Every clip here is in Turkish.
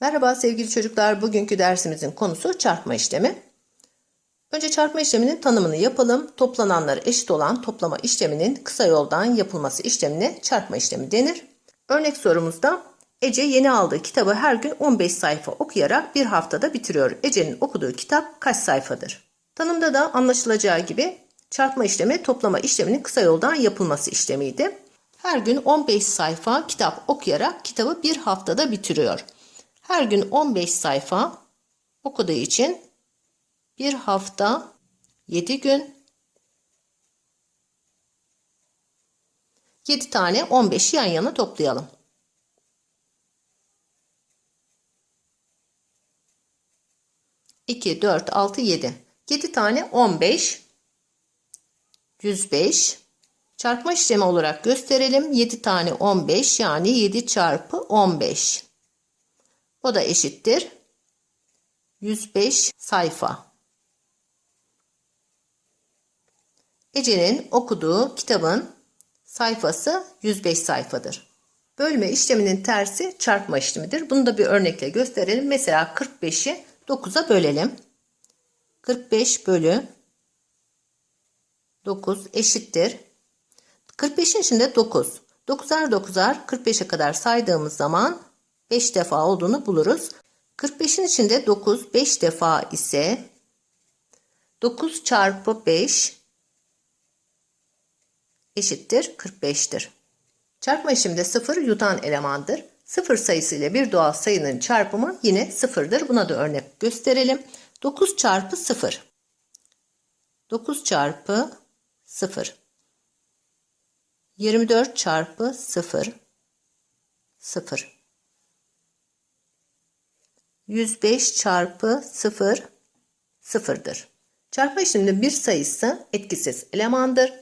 Merhaba sevgili çocuklar. Bugünkü dersimizin konusu çarpma işlemi. Önce çarpma işleminin tanımını yapalım. Toplananları eşit olan toplama işleminin kısa yoldan yapılması işlemine çarpma işlemi denir. Örnek sorumuzda Ece yeni aldığı kitabı her gün 15 sayfa okuyarak bir haftada bitiriyor. Ece'nin okuduğu kitap kaç sayfadır? Tanımda da anlaşılacağı gibi çarpma işlemi toplama işleminin kısa yoldan yapılması işlemiydi. Her gün 15 sayfa kitap okuyarak kitabı bir haftada bitiriyor. Her gün 15 sayfa okuduğu için bir hafta 7 gün 7 tane 15'i yan yana toplayalım. İki, dört, altı, yedi. Yedi tane on beş. Yüz beş. Çarpma işlemi olarak gösterelim. Yedi tane on beş yani yedi çarpı on beş. O da eşittir. 105 sayfa. Ece'nin okuduğu kitabın sayfası 105 sayfadır. Bölme işleminin tersi çarpma işlemidir. Bunu da bir örnekle gösterelim. Mesela 45'i 9'a bölelim. 45 bölü 9 eşittir. 45'in içinde 9. 9'ar 9'ar 45'e kadar saydığımız zaman 5 defa olduğunu buluruz. 45'in içinde 9 5 defa ise 9 çarpı 5 eşittir 45'tir. Çarpma işleminde 0 yutan elemandır. 0 sayısı ile bir doğal sayının çarpımı yine 0'dır. Buna da örnek gösterelim. 9 çarpı 0. 9 çarpı 0. 24 çarpı 0. 0. 105 çarpı 0 sıfırdır. Çarpma işleminde bir sayısı etkisiz elemandır.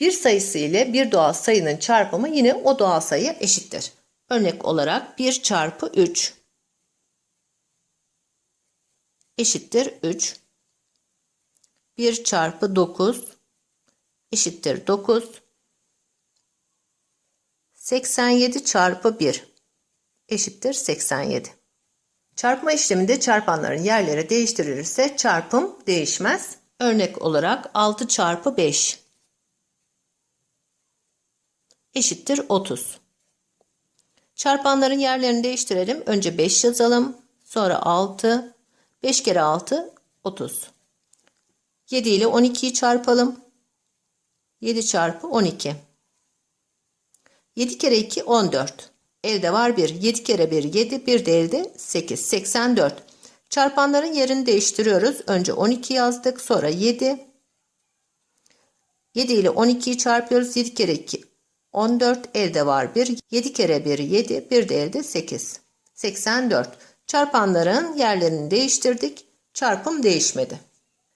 Bir sayısı ile bir doğal sayının çarpımı yine o doğal sayıya eşittir. Örnek olarak 1 çarpı 3 eşittir 3. 1 çarpı 9 eşittir 9. 87 çarpı 1 eşittir 87. Çarpma işleminde çarpanların yerleri değiştirilirse çarpım değişmez. Örnek olarak 6 çarpı 5 eşittir 30. Çarpanların yerlerini değiştirelim. Önce 5 yazalım. Sonra 6. 5 kere 6 30. 7 ile 12'yi çarpalım. 7 çarpı 12. 7 kere 2 14. Elde var 1. 7 kere 1 7. Bir de elde 8. 84. Çarpanların yerini değiştiriyoruz. Önce 12 yazdık. Sonra 7. 7 ile 12'yi çarpıyoruz. 7 kere 2 14. Elde var 1. 7 kere 1 7. Bir de elde 8. 84. Çarpanların yerlerini değiştirdik. Çarpım değişmedi.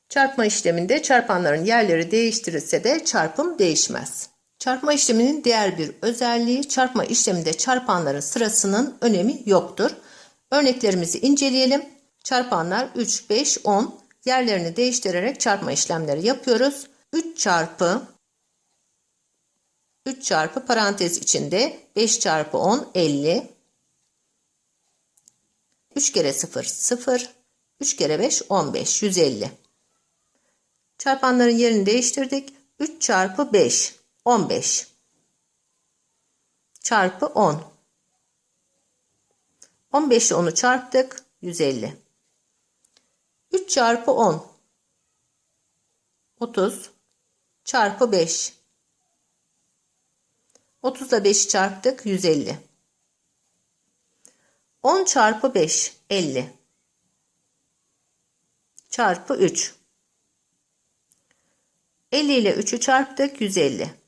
Çarpma işleminde çarpanların yerleri değiştirilse de çarpım değişmez. Çarpma işleminin diğer bir özelliği çarpma işleminde çarpanların sırasının önemi yoktur. Örneklerimizi inceleyelim. Çarpanlar 3, 5, 10 yerlerini değiştirerek çarpma işlemleri yapıyoruz. 3 çarpı 3 çarpı parantez içinde 5 çarpı 10 50 3 kere 0 0 3 kere 5 15 150 Çarpanların yerini değiştirdik. 3 çarpı 5 15 çarpı 10 15 ile 10'u çarptık 150 3 çarpı 10 30 çarpı 5 30 ile 5'i çarptık 150 10 çarpı 5 50 çarpı 3 50 ile 3'ü çarptık 150.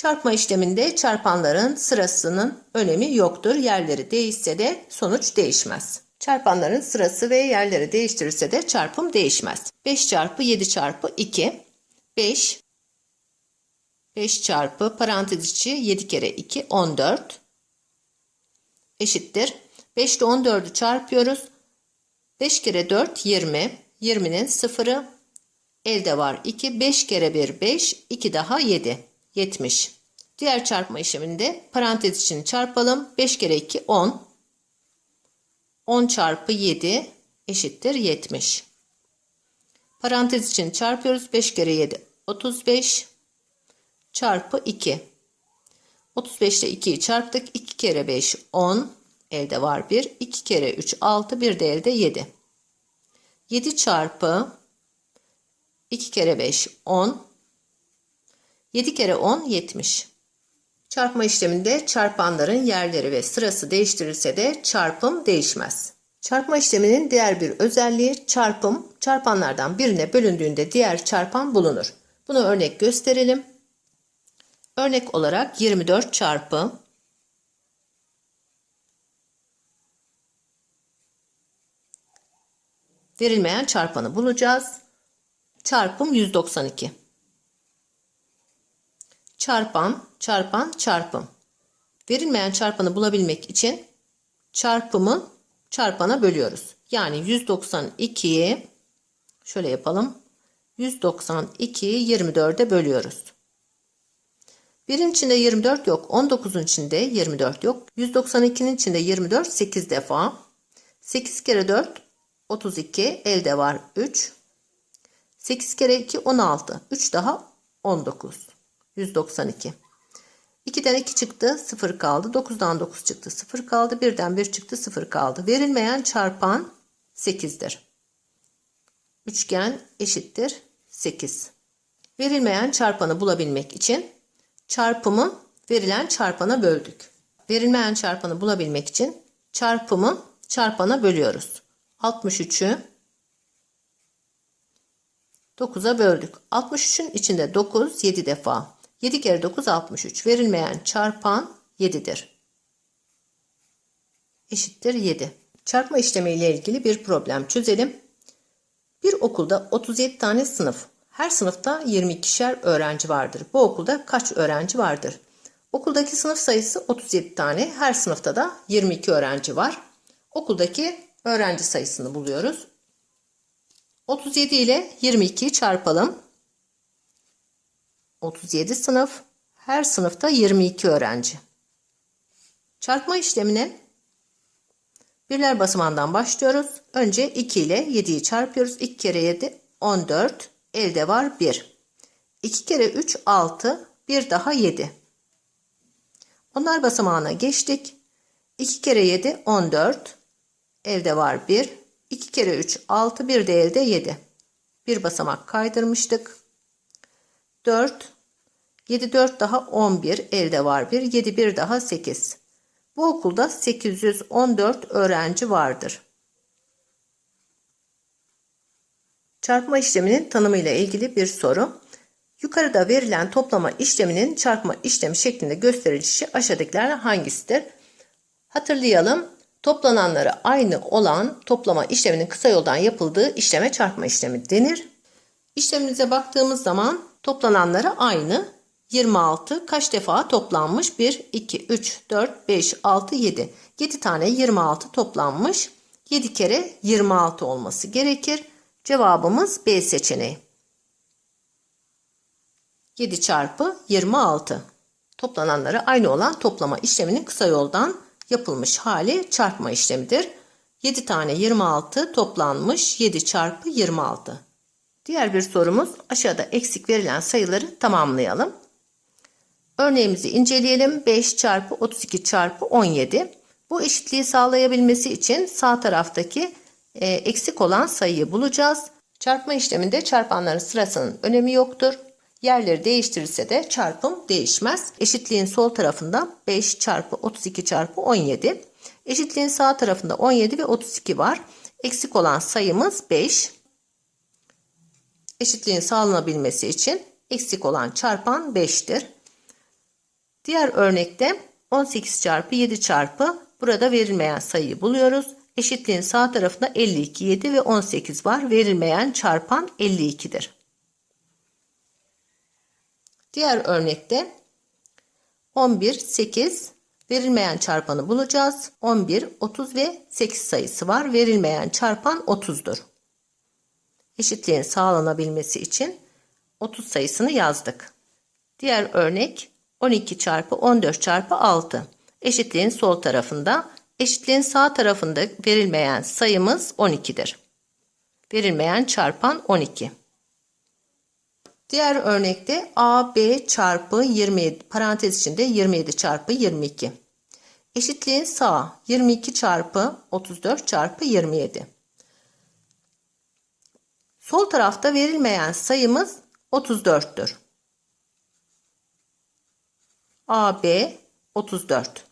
Çarpma işleminde çarpanların sırasının önemi yoktur. Yerleri değişse de sonuç değişmez. Çarpanların sırası ve yerleri değiştirirse de çarpım değişmez. 5 çarpı 7 çarpı 2 5 5 çarpı parantez içi 7 kere 2 14 eşittir. 5 ile 14'ü çarpıyoruz. 5 kere 4 20. 20'nin sıfırı Elde var 2. 5 kere 1 5. 2 daha 7. 70. Diğer çarpma işleminde parantez için çarpalım. 5 kere 2 10. 10 çarpı 7 eşittir 70. Parantez için çarpıyoruz. 5 kere 7 35 çarpı 2. 35 ile 2'yi çarptık. 2 kere 5 10. Elde var 1. 2 kere 3 6. Bir de elde 7. 7 çarpı 2 kere 5 10. 7 kere 10 70. Çarpma işleminde çarpanların yerleri ve sırası değiştirilse de çarpım değişmez. Çarpma işleminin diğer bir özelliği çarpım çarpanlardan birine bölündüğünde diğer çarpan bulunur. Bunu örnek gösterelim. Örnek olarak 24 çarpı verilmeyen çarpanı bulacağız. Çarpım 192. Çarpan, çarpan, çarpım. Verilmeyen çarpanı bulabilmek için çarpımı çarpana bölüyoruz. Yani 192'yi şöyle yapalım. 192'yi 24'e bölüyoruz. Birin içinde 24 yok. 19'un içinde 24 yok. 192'nin içinde 24 8 defa. 8 kere 4 32 elde var 3. 8 kere 2 16. 3 daha 19. 192. 2'den 2 çıktı 0 kaldı. 9'dan 9 çıktı 0 kaldı. 1'den 1 çıktı 0 kaldı. Verilmeyen çarpan 8'dir. Üçgen eşittir 8. Verilmeyen çarpanı bulabilmek için çarpımı verilen çarpana böldük. Verilmeyen çarpanı bulabilmek için çarpımı çarpana bölüyoruz. 63'ü 9'a böldük. 63'ün içinde 9 7 defa. 7 kere 9 63. Verilmeyen çarpan 7'dir. Eşittir 7. Çarpma işlemi ile ilgili bir problem çözelim. Bir okulda 37 tane sınıf. Her sınıfta 22'şer öğrenci vardır. Bu okulda kaç öğrenci vardır? Okuldaki sınıf sayısı 37 tane. Her sınıfta da 22 öğrenci var. Okuldaki öğrenci sayısını buluyoruz. 37 ile 22'yi çarpalım. 37 sınıf. Her sınıfta 22 öğrenci. Çarpma işlemine birler basamağından başlıyoruz. Önce 2 ile 7'yi çarpıyoruz. 2 kere 7 14. Elde var 1. 2 kere 3 6. Bir daha 7. Onlar basamağına geçtik. 2 kere 7 14. Elde var 1. 2 kere 3 6. Bir de elde 7. Bir basamak kaydırmıştık. 4. 7 4 daha 11. Elde var 1. 7 1 daha 8. Bu okulda 814 öğrenci vardır. Çarpma işleminin tanımıyla ilgili bir soru. Yukarıda verilen toplama işleminin çarpma işlemi şeklinde gösterilişi aşağıdakilerden hangisidir? Hatırlayalım. Toplananları aynı olan toplama işleminin kısa yoldan yapıldığı işleme çarpma işlemi denir. İşlemimize baktığımız zaman toplananları aynı. 26 kaç defa toplanmış? 1, 2, 3, 4, 5, 6, 7. 7 tane 26 toplanmış. 7 kere 26 olması gerekir. Cevabımız B seçeneği. 7 çarpı 26. Toplananları aynı olan toplama işleminin kısa yoldan yapılmış hali çarpma işlemidir. 7 tane 26 toplanmış 7 çarpı 26. Diğer bir sorumuz aşağıda eksik verilen sayıları tamamlayalım. Örneğimizi inceleyelim. 5 çarpı 32 çarpı 17. Bu eşitliği sağlayabilmesi için sağ taraftaki e, eksik olan sayıyı bulacağız. Çarpma işleminde çarpanların sırasının önemi yoktur. Yerleri değiştirirse de çarpım değişmez. Eşitliğin sol tarafında 5 çarpı 32 çarpı 17. Eşitliğin sağ tarafında 17 ve 32 var. Eksik olan sayımız 5. Eşitliğin sağlanabilmesi için eksik olan çarpan 5'tir. Diğer örnekte 18 çarpı 7 çarpı burada verilmeyen sayıyı buluyoruz. Eşitliğin sağ tarafında 52, 7 ve 18 var. Verilmeyen çarpan 52'dir. Diğer örnekte 11, 8 verilmeyen çarpanı bulacağız. 11, 30 ve 8 sayısı var. Verilmeyen çarpan 30'dur. Eşitliğin sağlanabilmesi için 30 sayısını yazdık. Diğer örnek 12 çarpı 14 çarpı 6. Eşitliğin sol tarafında Eşitliğin sağ tarafında verilmeyen sayımız 12'dir. Verilmeyen çarpan 12. Diğer örnekte AB çarpı 27 parantez içinde 27 çarpı 22. Eşitliğin sağ 22 çarpı 34 çarpı 27. Sol tarafta verilmeyen sayımız 34'tür. AB 34.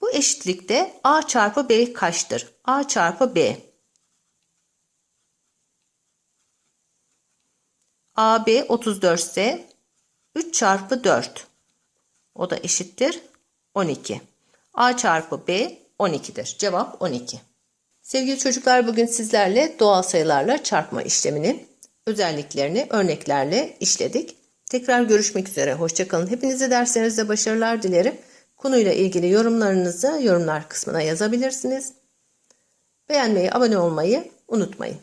Bu eşitlikte A çarpı B kaçtır? A çarpı B. AB 34 ise 3 çarpı 4. O da eşittir 12. A çarpı B 12'dir. Cevap 12. Sevgili çocuklar bugün sizlerle doğal sayılarla çarpma işleminin özelliklerini örneklerle işledik. Tekrar görüşmek üzere. Hoşçakalın. Hepinize derslerinizde başarılar dilerim. Konuyla ilgili yorumlarınızı yorumlar kısmına yazabilirsiniz. Beğenmeyi, abone olmayı unutmayın.